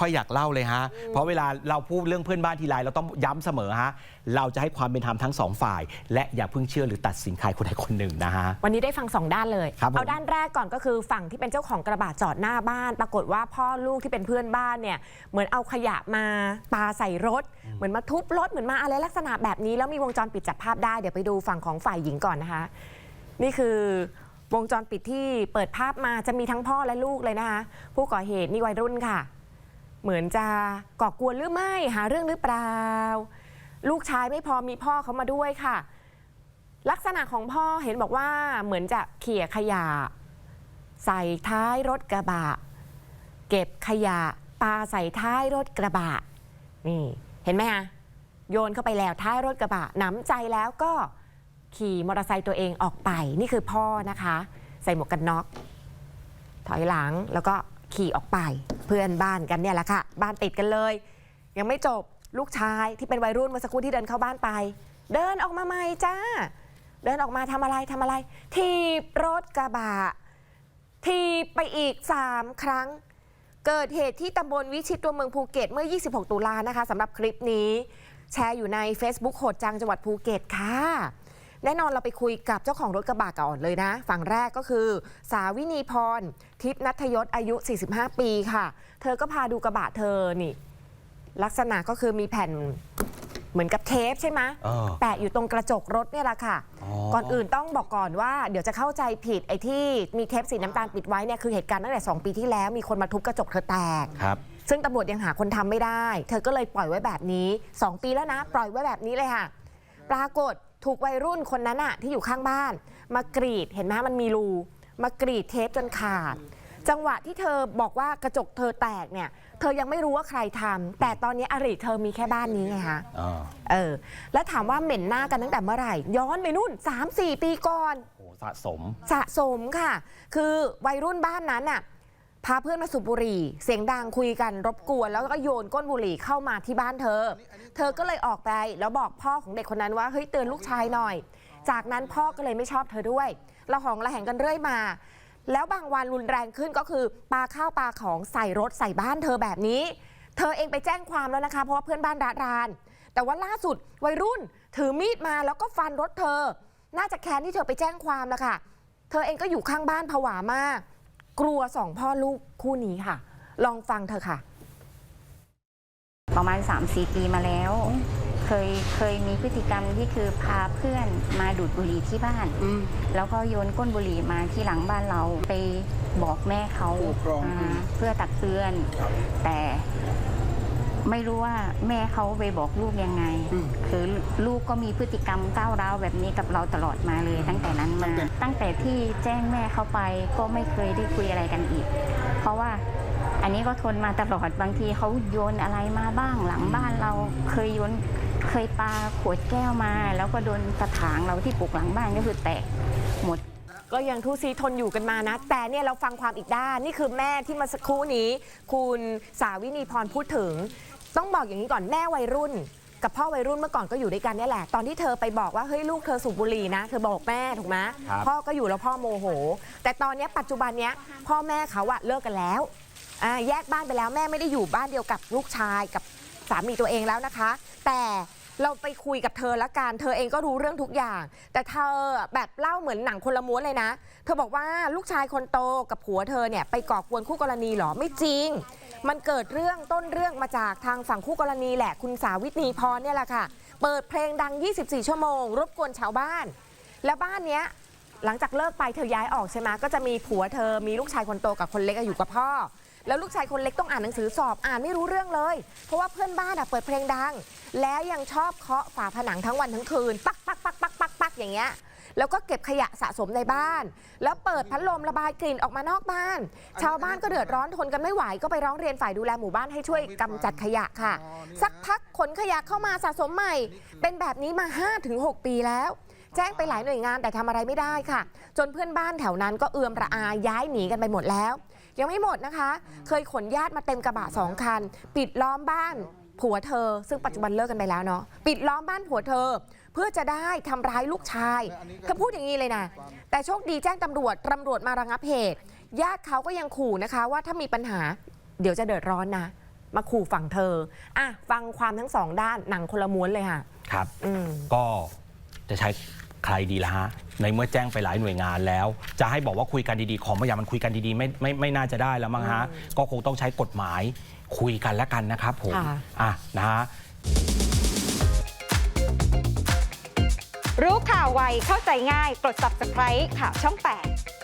ค่อยอยากเล่าเลยฮะ เพราะเวลาเราพูดเรื่องเพื่อนบ้านทีไรเราต้องย้ำเสมอฮะ เราจะให้ความเป็นธรรมทั้งสองฝ่าย และอย่าเพิ่งเชื่อหรือตัดสินใครคนใดคนหนึ่งนะฮะ วันนี้ได้ฟังสองด้านเลยครับผมเอาด้านแรกก่อนก็คือฝั่งที่เป็นเจ้าของกระบะจอดหน้าบ้าน ปรากฏว่าพ่อลูกที่เป็นเพื่อนบ้านเนี่ยเหมือนเอาขยะมาปาใส่รถ เหมือนมาทุบรถเหมือนมาอะไรลักษณะแบบนี้แล้วมีวงจรปิดจับภาพได้เดี๋ยวไปดูฝั่งของฝ่ายหญิงก่อนนะคะ นี่คือวงจรปิดที่เปิดภาพมาจะมีทั้งพ่อและลูกเลยนะคะผู้ก่อเหตุนี่วัยรุ่นค่ะ เหมือนจะก่อกวนหรือไม่ หาเรื่องหรือเปล่า ลูกชายไม่พอมีพ่อเขามาด้วยค่ะ ลักษณะของพ่อเห็นบอกว่าเหมือนจะเขี่ยขยะ ใส่ท้ายรถกระบะ เก็บขยะปาใส่ท้ายรถกระบะ นี่ เห็นไหมคะโยนเข้าไปแล้วท้ายรถกระบะหนำใจแล้วก็ขี่มอเตอร์ไซค์ตัวเองออกไป นี่คือพ่อนะคะ ใส่หมวกกันน็อกถอยหลังแล้วก็ขี่ออกไป เพื่อนบ้านกันเนี่ยแหละค่ะ บ้านติดกันเลย ยังไม่จบลูกชายที่เป็นวัยรุ่นเมื่อสักครู่ที่เดินเข้าบ้านไป เดินออกมาใหม่จ้า เดินออกมาทำอะไรทำอะไร ทีบรถกระบะทีบไปอีก 3 ครั้ง เกิดเหตุที่ตำบลวิชิตตัวเมืองภูเก็ตเมื่อ 26 ตุลานะคะสำหรับคลิปนี้ แชร์อยู่ใน Facebook โหดจังจังหวัดภูเก็ตค่ะ แน่นอนเราไปคุยกับเจ้าของรถกระบะก่อนเลยนะ ฝั่งแรกก็คือ สาวินีพร ทิพย์นัทยศอายุ 45 ปีค่ะ เธอก็พาดูกระบะเธอนี่ ลักษณะก็คือมีแผ่นเหมือนกับเทปใช่ไหมเออแปะอยู่ตรงกระจกรถเนี่ยแหละค่ะก่อนอื่นต้องบอกก่อนว่า เดี๋ยวจะเข้าใจผิดไอ้ที่มีเทปสีน้ำตาลปิดไว้เนี่ยคือเหตุการณ์ตั้งแต่ 2 ปีที่แล้วมีคนมาทุบกระจกเธอแตก ครับ ซึ่งตำรวจยังหาคนทำไม่ได้ เธอก็เลยปล่อยไว้แบบนี้ 2 ปีแล้วนะ ปล่อยไว้แบบนี้เลยค่ะ ปรากฏ ถูกวัยรุ่นคนนั้นอะที่อยู่ข้างบ้าน มากรีดเห็นไหมมันมีรูมากรีดเทปจนขาด จังหวะที่เธอบอกว่ากระจกเธอแตกเนี่ย เธอยังไม่รู้ว่าใครทำแต่ตอนนี้อริเธอมีแค่บ้านนี้ไงคะเออเออ แล้วถามว่าเหม็นหน้ากันตั้งแต่เมื่อไหร่ ย้อนไปนู่น 3-4 ปีก่อนโอ้สะสม สะสมค่ะ คือวัยรุ่นบ้านนั้นน่ะ พาเพื่อนมาสูบบุหรี่ เสียงดังคุยกันรบกวน แล้วก็โยนก้นบุหรี่เข้ามาที่บ้านเธอ เธอก็เลยออกไปแล้วบอกพ่อของเด็กคนนั้นว่าเฮ้ยเตือนลูกชายหน่อย จากนั้นพ่อก็เลยไม่ชอบเธอด้วยระหองระแหงกันเรื่อยมา แล้วบางวันรุนแรงขึ้นก็คือปาข้าวปาของใส่รถใส่บ้านเธอแบบนี้ เธอเองไปแจ้งความแล้วนะคะ เพราะว่าเพื่อนบ้านระราน แต่ว่าล่าสุดวัยรุ่นถือมีดมาแล้วก็ฟันรถเธอ น่าจะแค้นที่เธอไปแจ้งความแล้วค่ะ เธอเองก็อยู่ข้างบ้านผวามาก กลัวสองพ่อลูกคู่นี้ค่ะ ลองฟังเธอค่ะ ประมาณ 3-4 ปีมาแล้ว เคยเคยมีพฤติกรรมที่คือพาเพื่อนมาดูดบุหรี่ที่บ้าน แล้วก็โยนก้นบุหรี่มาที่หลังบ้านเราไปบอกแม่เขาผู้ปกครอง อ่าเพื่อตักเตือน แต่ ไม่รู้ว่าแม่เขาไปบอกลูกยังไงอืมคือลูกก็มีพฤติกรรมก้าวร้าวแบบนี้กับเราตลอดมาเลย ตั้งแต่นั้นมาตั้งแต่ตั้งแต่ที่แจ้งแม่เขาไปก็ไม่เคยได้คุยอะไรกันอีก เพราะว่าอันนี้ก็ทนมาตลอดบางทีเขาโยนอะไรมาบ้างหลังบ้านเราเคยโยนเคยปาขวดแก้วมา แล้วก็โดนกระถางเราที่ปลูกหลังบ้านก็คือแตกหมดก็ยังทุซีทนอยู่กันมานะ แต่เนี่ยเราฟังความอีกด้าน นี่คือแม่ที่มาสักครู่นี้ คุณสาวินีพรพูดถึง ต้องบอกอย่างนี้ก่อนแม่วัยรุ่น กับพ่อวัยรุ่นเมื่อก่อนก็อยู่ด้วยกันเนี่ยแหละ ตอนที่เธอไปบอกว่าเฮ้ยลูกเธอสูบบุหรี่นะ เธอบอกแม่ถูกไหมครับ พ่อก็อยู่แล้วพ่อโมโห แต่ตอนเนี้ยปัจจุบันเนี้ยพ่อแม่เขาอะเลิกกันแล้วอ่าแยกบ้านไปแล้วแม่ไม่ได้อยู่บ้านเดียวกับลูกชายกับสามีตัวเองแล้วนะคะ แต่เราไปคุยกับเธอละกันเธอเองก็รู้เรื่องทุกอย่าง แต่เธอแบบเล่าเหมือนหนังคนละม้วนเลยนะ เธอบอกว่าลูกชายคนโตกับผัวเธอเนี่ยไปก่อกวนคู่กรณีเหรอไม่จริง มันเกิดเรื่องต้นเรื่องมาจากทางฝั่งคู่กรณีแหละคุณสาวิตนีพรเนี่ยแหละค่ะ เปิดเพลงดัง 24 ชั่วโมง รบกวนชาวบ้าน แล้วบ้านเนี้ยหลังจากเลิกไปเธอย้ายออกใช่ไหมก็จะมีผัวเธอมีลูกชายคนโตกับคนเล็กอะอยู่กับพ่อ แล้วลูกชายคนเล็กต้องอ่านหนังสือสอบอ่านไม่รู้เรื่องเลย เพราะว่าเพื่อนบ้านอะเปิดเพลงดัง แล้วยังชอบเคาะฝาผนังทั้งวันทั้งคืน ปักปักปักปักปักปักอย่างเงี้ย แล้วก็เก็บขยะสะสมในบ้าน แล้วเปิดพัดลมระบายกลิ่นออกมานอกบ้าน ชาวบ้านก็เดือดร้อนทนกันไม่ไหวก็ไปร้องเรียนฝ่ายดูแลหมู่บ้านให้ช่วยกำจัดขยะค่ะ สักพักขนขยะเข้ามาสะสมใหม่ เป็นแบบนี้มา 5-6 ปีแล้วแจ้งไปหลายหน่วยงานแต่ทำอะไรไม่ได้ค่ะ จนเพื่อนบ้านแถวนั้นก็เอือมระอาย้ายหนีกันไปหมดแล้ว ยังไม่หมดนะคะ เคยขนญาติมาเต็มกระบะสองคัน ปิดล้อมบ้าน ผัวเธอ ซึ่งปัจจุบันเลิกกันไปแล้วเนาะปิดล้อมบ้านผัวเธอ เพื่อจะได้ทำร้ายลูกชายเธอพูดอย่างนี้เลยนะ แต่โชคดีแจ้งตำรวจตำรวจมาระงับเหตุญาติเขาก็ยังขู่นะคะ ว่าถ้ามีปัญหา เดี๋ยวจะเดือดร้อนนะ มาขู่ฝั่งเธออะฟังความทั้งสองด้านหนังคนละม้วนเลยค่ะครับ อืม ก็จะใช้ใครดีละฮะ ในเมื่อแจ้งไปหลายหน่วยงานแล้ว จะให้บอกว่าคุยกันดีๆ ของบางอย่างมันคุยกันดีๆ ไม่ไม่ไม่น่าจะได้แล้วมั้งฮะ ก็คงต้องใช้กฎหมาย คุยกันแล้วกันนะครับผมค่ะ อะนะฮะ รู้ข่าวไวเข้าใจง่าย กด subscribe ข่าวช่อง 8